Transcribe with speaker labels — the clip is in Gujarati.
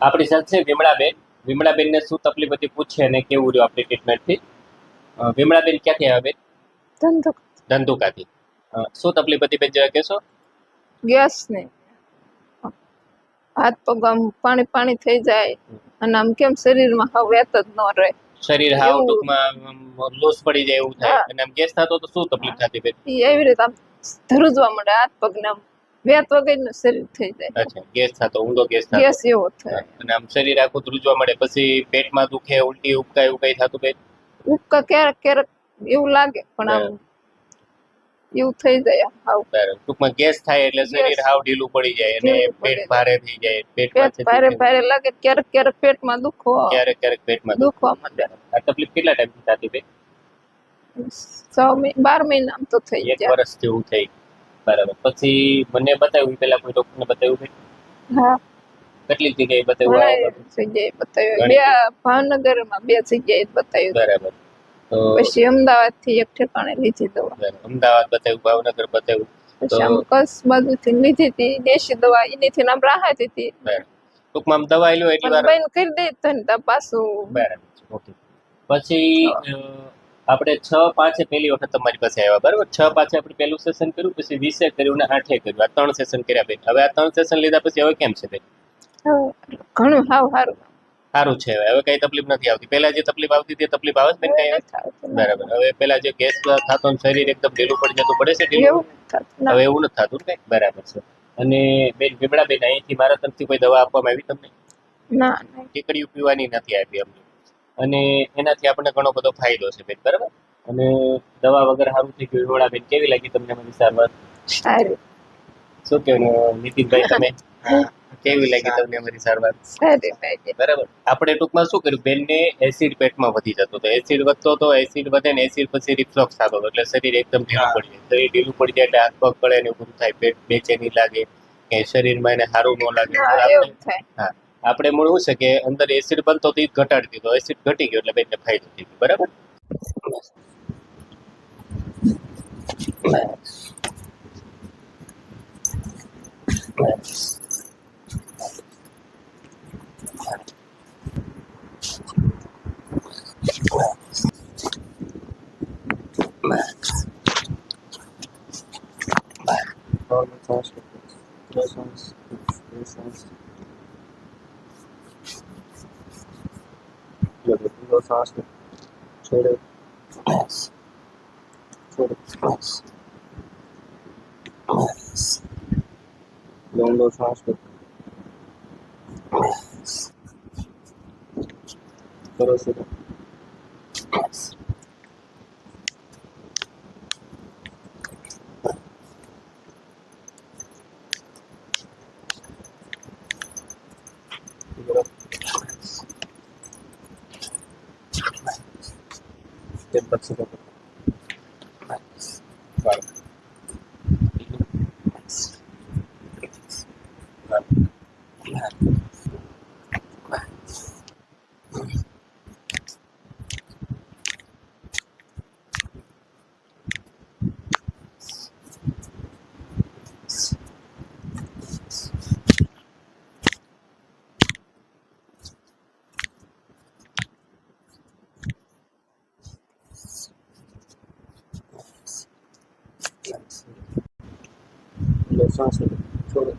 Speaker 1: આપણી સાથે છે વિમળાબેન. વિમળાબેનને શું તકલીફ હતી પૂછે અને કેવું રહ્યું આપણી ટ્રીટમેન્ટથી વિમળાબેન ક્યાંથી આવ્યા બેન?
Speaker 2: ધંધો
Speaker 1: ધંધુકાથી. શું તકલીફ હતી બેન જરા કહેશો?
Speaker 2: ગેસ ને હાથ પગ આમ પાણી પાણી થઈ જાય અને આમ કેમ શરીરમાં હાવ વેત જ ન રહે.
Speaker 1: શરીર હાવ. ટૂંકમાં લોસ પડી જાય એવું થાય. અને આમ ગેસ થતો તો શું તકલીફ થતી બેન?
Speaker 2: એવી રીતે આમ ધરુજવા મળે હાથ પગ ને આમ. વેત વગરનું શરીર થઈ જાય.
Speaker 1: અચ્છા ગેસ થતો ઊંડો ગેસ થતો.
Speaker 2: ગેસ એવો થાય.
Speaker 1: અને આમ શરીર આખું ધ્રુજવા મળે પછી પેટમાં દુખે ઉલટી ઉપકા એવું કઈ થતું બેન
Speaker 2: ઉબકા ક્યારેક ક્યારેક એવું લાગે પણ આમ એવું થઈ જાય હાવ.
Speaker 1: ટૂંકમાં ગેસ થાય એટલે શરીર હાવ ઢીલું પડી જાય અને પેટ ભારે થઈ જાય પેટ
Speaker 2: ભારે ભારે લાગે ક્યારેક ક્યારેક પેટમાં દુખો
Speaker 1: ક્યારેક ક્યારેક પેટમાં
Speaker 2: દુખવા. માંડે.
Speaker 1: આ તકલીફ કેટલા ટાઈમથી થતી બેન
Speaker 2: છ બાર મહિના આમ તો થઈ
Speaker 1: એક
Speaker 2: જાય.
Speaker 1: વર્ષ જેવું થઈ બરાબર. પછી મને બતાવ્યું પેલા કોઈ ડોક્ટરને બતાવ્યું
Speaker 2: હા.
Speaker 1: કેટલી જગ્યાએ બતાવ્યું?
Speaker 2: જગ્યાએ બતાવ્યું. બે ભાવનગરમાં બે જગ્યાએ બતાવ્યું
Speaker 1: બરાબર. તો
Speaker 2: પછી અમદાવાદથી એક ઠેકાણે લીધી દવા.
Speaker 1: અમદાવાદ બતાવ્યું ભાવનગર બતાવ્યું.
Speaker 2: પછી આમ બાજુથી લીધી હતી દેશી દવા એનીથી આમ રાહત હતી
Speaker 1: ટૂંકમાં આમ દવા લ્યો એટલી વાર
Speaker 2: બંધ કરી દે તો પાછું.
Speaker 1: બરાબર. ઓકે. પછી આપણે છ પાંચે પહેલી વખત તમારી પાસે આવ્યા બરાબર? છ પાંચે આપણે પહેલું સેશન કર્યું પછી વીસે કર્યું ને આઠે કર્યું. આ ત્રણ સેશન કર્યા બેન. હવે આ ત્રણ સેશન લીધા પછી હવે કેમ છે બેન?
Speaker 2: ઘણું સાવ સારું
Speaker 1: સારું છે હવે. કઈ તકલીફ નથી આવતી. પહેલા જે તકલીફ આવતી તે તકલીફ આવે છે બેન કઈ? બરાબર. હવે પેલા જે ગેસ થતો શરીર એકદમ ઢીલું પડી જતું પડે છે ઢીલું. હવે એવું નથી થતું ને બરાબર છે. અને બેન વિમળા બેન અહીંથી મારા તરફથી કોઈ દવા આપવામાં આવી તમને?
Speaker 2: ના ના.
Speaker 1: ટીકડીઓ પીવાની નથી આપી અમને. અને એનાથી આપણને ઘણો બધો ફાયદો છે બેન બરાબર? અને દવા વગર સારું થઈ ગયું. વિમળા બેન કેવી લાગી તમને મારી સારવાર
Speaker 2: સારી.
Speaker 1: શું કહેવું નીતિનભાઈ તમે? કેવી લાગી તમને અમારી સારવાર બરાબર. આપણે ટૂંકમાં શું કર્યું? બેનને એસિડ પેટમાં વધી જતો હતો. એસિડ વધતો હતો એસિડ વધે ને એસિડ પછી રિફ્લોક્સ થતો હતો. એટલે શરીર એકદમ ઢીલું પડી જાય. શરીર ઢીલું પડી જાય એટલે હાથ પગ પડે ને એવું થાય. પેટ બેચેની લાગે. કે શરીરમાં એને સારું ન લાગે.
Speaker 2: હા.
Speaker 1: આપણે- મૂળ શું છે કે અંદર એસિડ બનતો તો એ ઘટાડી દીધો. એસિડ ઘટી ગયો એટલે બેનને ફાયદો થઈ ગયો બરાબર
Speaker 3: go faster. Try Yes. press. Try to press. Go faster. that's it faster. Totally.